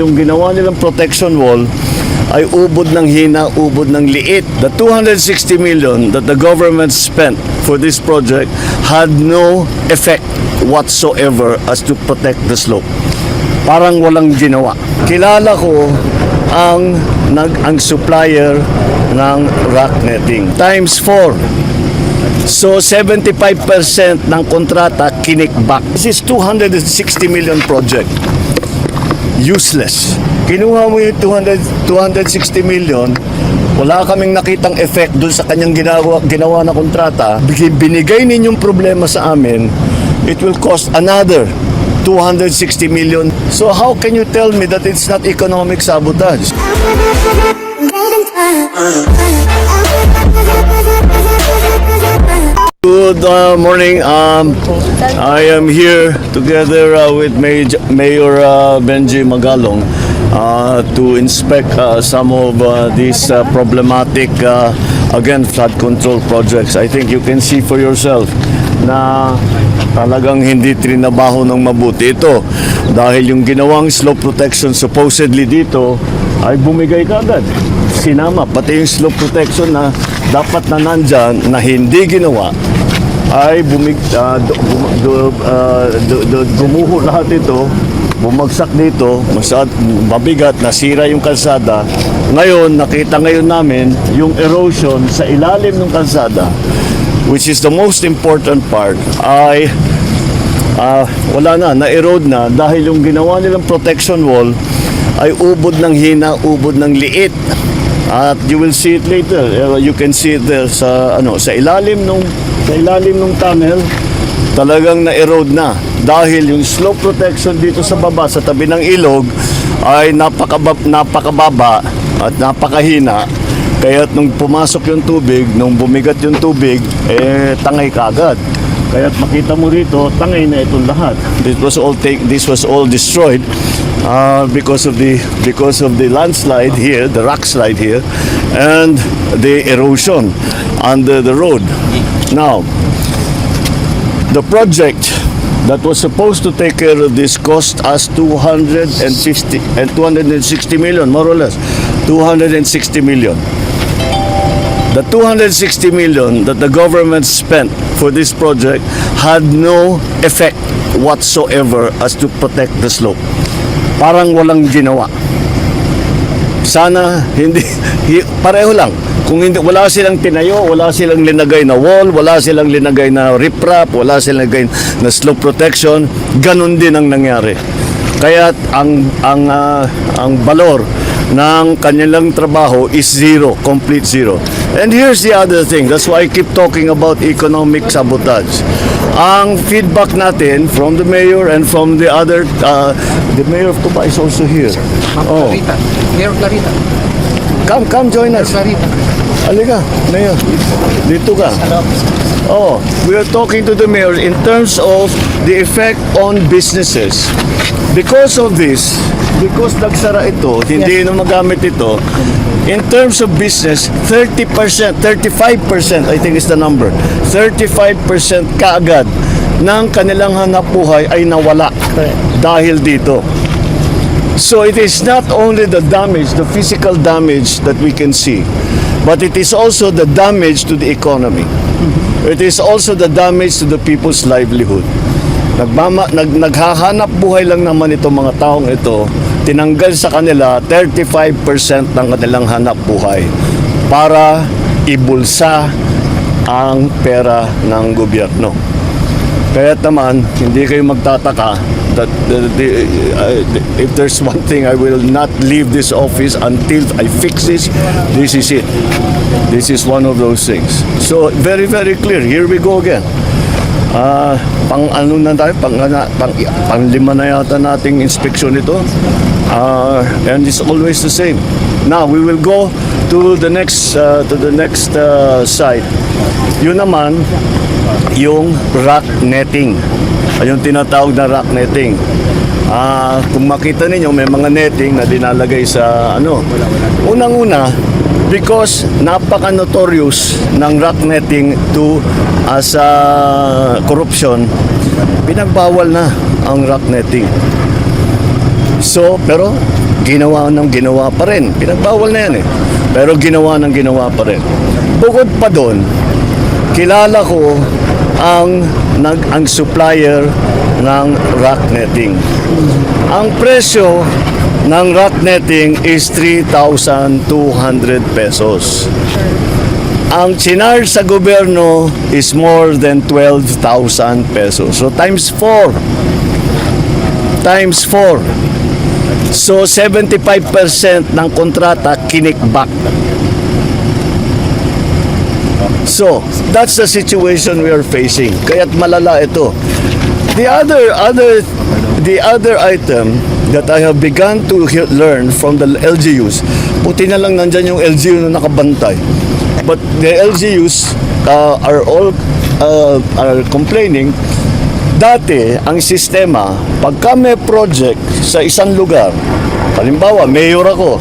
Yung ginawa nilang protection wall ay ubod ng hina, ubod ng liit. The 260 million that the government spent for this project had no effect whatsoever as to protect the slope. Parang walang ginawa. Kilala ko ang nag ang supplier ng rock netting times 4 So 75% ng kontrata kinikback. This is 260 million project. Useless. Kinuha mo yung 200, 260 million, wala kaming nakitang effect dun sa kanyang ginawa, ginawa na kontrata. Binigay ninyong problema sa amin, it will cost another 260 million. So how can you tell me that it's not economic sabotage? Good uh, morning. Um, I am here together uh, with Maj- Mayor uh, Benji Magalong uh, to inspect uh, some of uh, these uh, problematic, uh, again, flood control projects. I think you can see for yourself na talagang hindi trinabaho ng mabuti ito dahil yung ginawang slope protection supposedly dito ay bumigay kagad sinama pati yung slope protection na dapat na nandyan na hindi ginawa ay bumig du- bum- du- ah, du- du- gumuho lahat ito bumagsak dito masyad, mabigat nasira yung kalsada ngayon nakita ngayon namin yung erosion sa ilalim ng kalsada which is the most important part ay ah, wala na, na-erode na dahil yung ginawa nilang protection wall ay ubod ng hina, ubod ng liit. At you will see it later. You can see it there sa ano, sa ilalim nung sa ilalim nung tunnel talagang na-erode na dahil yung slope protection dito sa baba sa tabi ng ilog ay napakabab, napakababa at napakahina kaya nung pumasok yung tubig, nung bumigat yung tubig, eh tangay kagad. Kaya makita mo rito, tangay na itong lahat. This was all take, this was all destroyed uh, because of the because of the landslide here, the rock slide here, and the erosion under the road. Now, the project that was supposed to take care of this cost us 250 and 260 million, more or less, 260 million. The 260 million that the government spent for this project had no effect whatsoever as to protect the slope. Parang walang ginawa. Sana hindi hi- pareho lang. Kung hindi wala silang tinayo, wala silang linagay na wall, wala silang linagay na riprap, wala silang linagay na slope protection, ganun din ang nangyari. Kaya ang ang ah, ang balor ng kanilang trabaho is zero, complete zero. And here's the other thing, that's why I keep talking about economic sabotage. Ang feedback natin from the mayor and from the other, uh, the mayor of Cuba is also here. Oh, Clarita. Mayor Clarita. come, come join us. Clarita. Halika, mayor. Dito ka. Oh, we are talking to the mayor in terms of the effect on businesses. Because of this, because nagsara ito, hindi na magamit ito, in terms of business, 30%, 35% I think is the number, 35% kaagad ng kanilang hanap buhay ay nawala dahil dito. So it is not only the damage, the physical damage that we can see, but it is also the damage to the economy. It is also the damage to the people's livelihood. Nagmama, nag, naghahanap buhay lang naman itong mga taong ito, tinanggal sa kanila 35% ng kanilang hanap buhay para ibulsa ang pera ng gobyerno. Kaya naman, hindi kayo magtataka that the, the, uh, if there's one thing I will not leave this office until I fix this, this is it. This is one of those things. So, very, very clear. Here we go again. Ah, pang ano na tayo, pang, pang, pang lima na yata nating inspection ito. Ah, and it's always the same. Now, we will go to the next uh, to the next uh, site. Yun naman, yung rock netting. Yung tinatawag na rock netting. Ah, kung makita ninyo may mga netting na dinalagay sa ano. Unang-una, because napaka-notorious ng rock netting to as a corruption, pinagbawal na ang rock netting. So, pero ginawa ng ginawa pa rin. Pinagbawal na yan eh. Pero ginawa ng ginawa pa rin. Bukod pa doon, kilala ko ang nag ang supplier ng rock netting. Ang presyo ng rock netting is 3,200 pesos. Ang chinarge sa gobyerno is more than 12,000 pesos. So times 4. Times 4. So 75% ng kontrata kinikback. So, that's the situation we are facing. Kaya't malala ito. The other other the other item that I have begun to learn from the LGUs, puti na lang nandyan yung LGU na nakabantay. But the LGUs uh, are all uh, are complaining Dati, ang sistema, pagka may project sa isang lugar, halimbawa, mayor ako,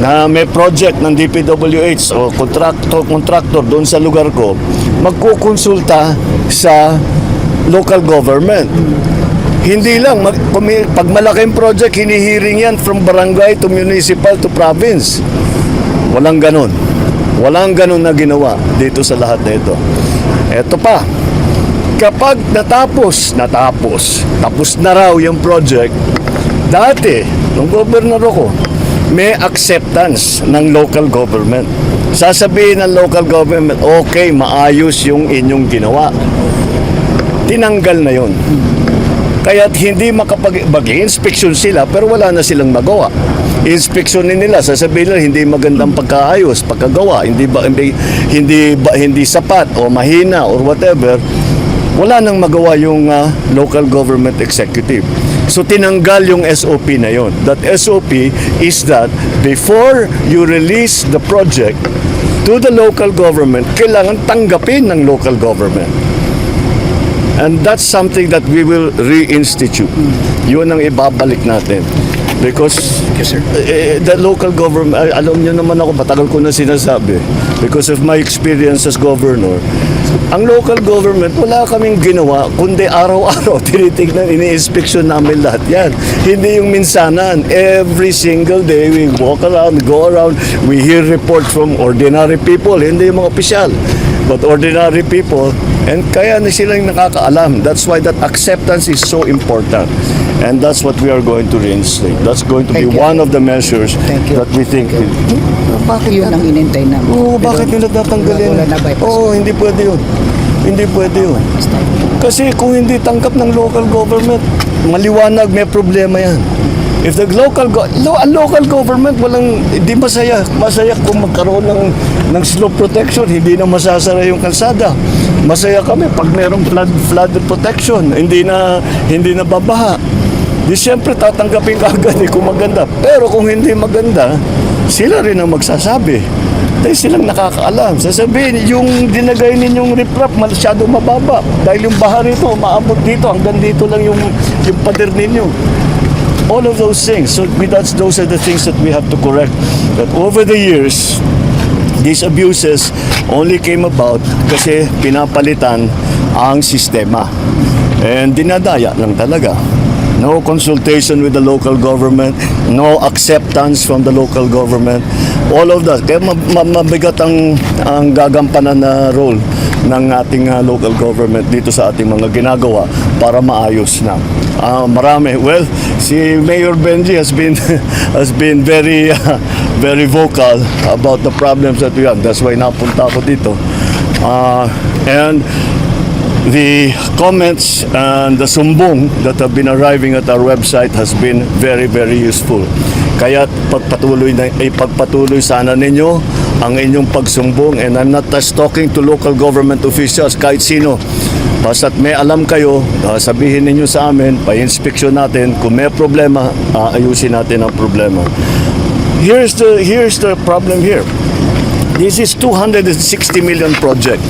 na may project ng DPWH o contractor, contractor doon sa lugar ko, magkukonsulta sa local government. Hindi lang, mag, pag malaking project, hinihiring yan from barangay to municipal to province. Walang ganon. Walang ganon na ginawa dito sa lahat na ito. Eto pa, kapag natapos, natapos, tapos na raw yung project, dati, nung gobernador ko, may acceptance ng local government. Sasabihin ng local government, okay, maayos yung inyong ginawa. Tinanggal na yon. Kaya't hindi makapag mag-inspection sila pero wala na silang magawa. Inspeksyonin nila, sasabihin nila hindi magandang pagkaayos, pagkagawa, hindi ba hindi hindi, ba, hindi sapat o mahina or whatever. Wala nang magawa yung ah, local government executive. So tinanggal yung SOP na yon. That SOP is that before you release the project to the local government, kailangan tanggapin ng local government. And that's something that we will reinstitute. Yun ang ibabalik natin. Because eh, the local government, alam niyo naman ako, matagal ko na sinasabi, because of my experience as governor, ang local government, wala kaming ginawa, kundi araw-araw, tinitignan, ini-inspection namin lahat yan. Hindi yung minsanan. Every single day, we walk around, go around, we hear report from ordinary people, hindi yung mga opisyal but ordinary people and kaya na silang nakakaalam that's why that acceptance is so important and that's what we are going to reinstate that's going to be Thank you. one of the measures Thank you. that we think bakit Yun ang inintay namin. Oo, Pero bakit nila tatanggalin? Wala na bypass. Oo, hindi pwede yun. Hindi pwede yun. Kasi kung hindi tangkap ng local government, maliwanag may problema yan. If the local go- lo- local government walang hindi masaya. Masaya kung magkaroon ng ng slope protection, hindi na masasara yung kalsada. Masaya kami pag merong flood flood protection, hindi na hindi na babaha. Di siyempre tatanggapin ka agad eh, kung maganda. Pero kung hindi maganda, sila rin ang magsasabi. Dahil silang nakakaalam. Sasabihin, yung dinagay ninyong riprap, masyado mababa. Dahil yung baha rito, umaabot dito, hanggang dito lang yung, yung pader ninyo. All of those things. So that's, those are the things that we have to correct. But over the years, these abuses only came about kasi pinapalitan ang sistema. And dinadaya lang talaga. No consultation with the local government, no acceptance from the local government. All of that. Kaya ma- ma- mabigat ang, ang gagampanan na role ng ating uh, local government dito sa ating mga ginagawa para maayos na. Ah, marami. Well, si Mayor Benji has been has been very uh, very vocal about the problems that we have. That's why napunta ako dito. Ah, and the comments and the sumbong that have been arriving at our website has been very, very useful. Kaya pagpatuloy na, ipagpatuloy sana ninyo ang inyong pagsumbong and I'm not just talking to local government officials, kahit sino. Basta't may alam kayo, ah, sabihin ninyo sa amin, pa-inspeksyon natin, kung may problema, aayusin natin ang problema. Here's the, here's the problem here. This is 260 million project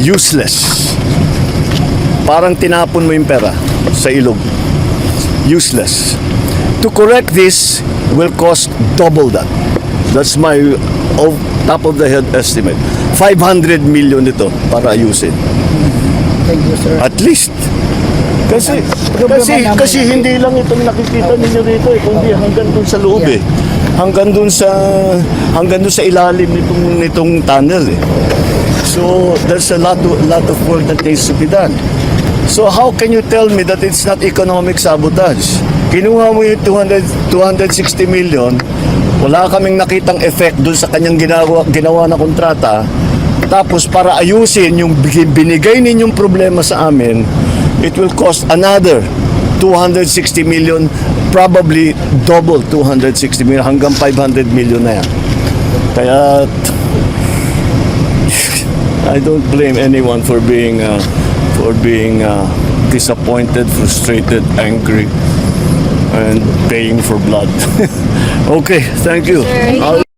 useless. Parang tinapon mo yung pera sa ilog. Useless. To correct this will cost double that. That's my of, top of the head estimate. 500 million ito para ayusin. Thank you, sir. At least. Kasi, kasi, kasi hindi lang itong nakikita ninyo dito eh, kundi hanggang dun sa loob eh. Hanggang dun sa, hanggang dun sa ilalim nitong, nitong tunnel eh. So, there's a lot, of, lot of work that needs to be done. So, how can you tell me that it's not economic sabotage? Kinuha mo yung 200, 260 million, wala kaming nakitang effect dun sa kanyang ginawa, ginawa na kontrata, tapos para ayusin yung bi- binigay ninyong problema sa amin, it will cost another 260 million, probably double 260 million, hanggang 500 million na yan. Kaya I don't blame anyone for being uh, for being uh, disappointed, frustrated, angry, and paying for blood. okay, thank you. I'll-